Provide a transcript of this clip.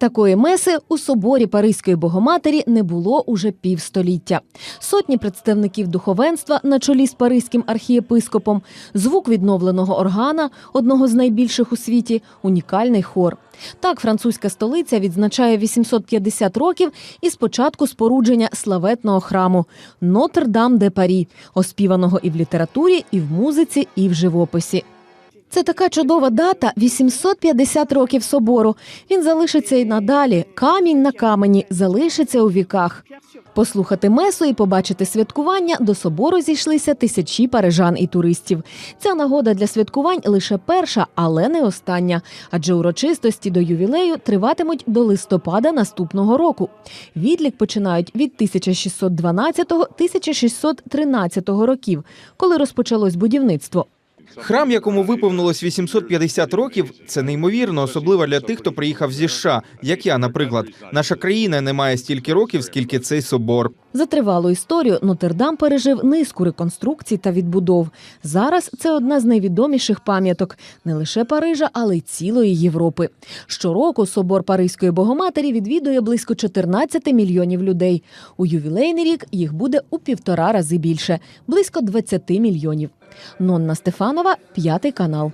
Такої меси у соборі Паризької Богоматері не було уже півстоліття. Сотні представників духовенства на чолі з паризьким архієпископом, звук відновленого органа, одного з найбільших у світі, унікальний хор. Так, французька столиця відзначає 850 років із початку спорудження славетного храму Нотр-Дам де Парі, оспіваного і в літературі, і в музиці, і в живописі. Це така чудова дата 850 років собору. Він залишиться і надалі. Камінь на камені залишиться у віках. Послухати месу і побачити святкування до собору зійшлися тисячі парижан і туристів. Ця нагода для святкувань лише перша, але не остання. Адже урочистості до ювілею триватимуть до листопада наступного року. Відлік починають від 1612-1613 років, коли розпочалось будівництво. Храм, якому виповнилось 850 років, це неймовірно, особливо для тих, хто приїхав зі США, як я, наприклад. Наша країна не має стільки років, скільки цей собор. За тривалу історію Нотр-Дам пережив низку реконструкцій та відбудов. Зараз це одна з найвідоміших пам'яток не лише Парижа, але й цілої Європи. Щороку собор Паризької Богоматері відвідує близько 14 мільйонів людей. У ювілейний рік їх буде у півтора рази більше близько 20 мільйонів. Нонна Стефанова, п'ятий канал.